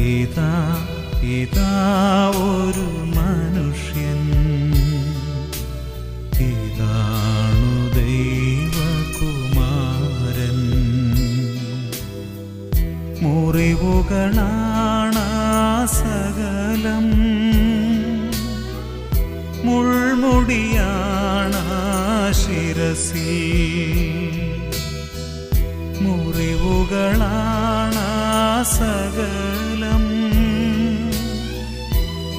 ഇതാ ഇതാ ഒരു മനുഷ്യൻ. ഇതാണു ദൈവകുമാരൻ. മുറിവുകളാണ സകലം. മുൾമുടിയാണ ശിരസി. മുറിവുകളാണ സകലം.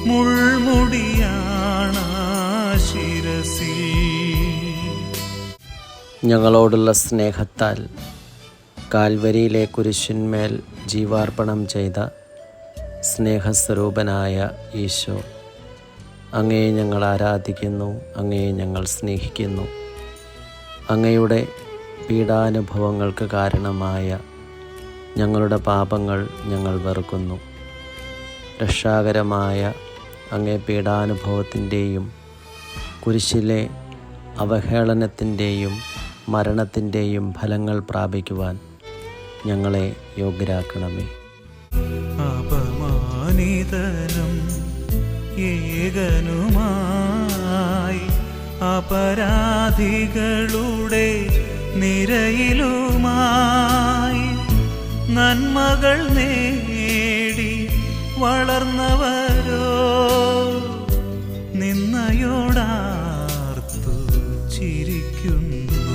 മുൾമുടിയാണ ശിരസിൽ ഞങ്ങളോടുള്ള സ്നേഹത്താൽ കാൽവരിയിലെ കുരിശിന്മേൽ ജീവാർപ്പണം ചെയ്ത സ്നേഹസ്വരൂപനായ ഈശോ അങ്ങയെ ഞങ്ങൾ ആരാധിക്കുന്നു അങ്ങയെ ഞങ്ങൾ സ്നേഹിക്കുന്നു. അങ്ങയുടെ പീഡാനുഭവങ്ങൾക്ക് കാരണമായ ഞങ്ങളുടെ പാപങ്ങൾ ഞങ്ങൾ വെറുക്കുന്നു. രക്ഷാകരമായ അങ്ങേ പീഡാനുഭവത്തിന്റെയും കുരിശിലെ അവഹേളനത്തിന്റെയും മരണത്തിന്റെയും ഫലങ്ങൾ പ്രാപിക്കുവാൻ ഞങ്ങളെ യോഗ്യരാക്കണമേ. ഏകനുമായി അപരാധികളുടെ നിരയിലുമായി നന്മകൾ വളർന്നവരോ നിന്നയോടാർത്തു ചിരിക്കുന്നു.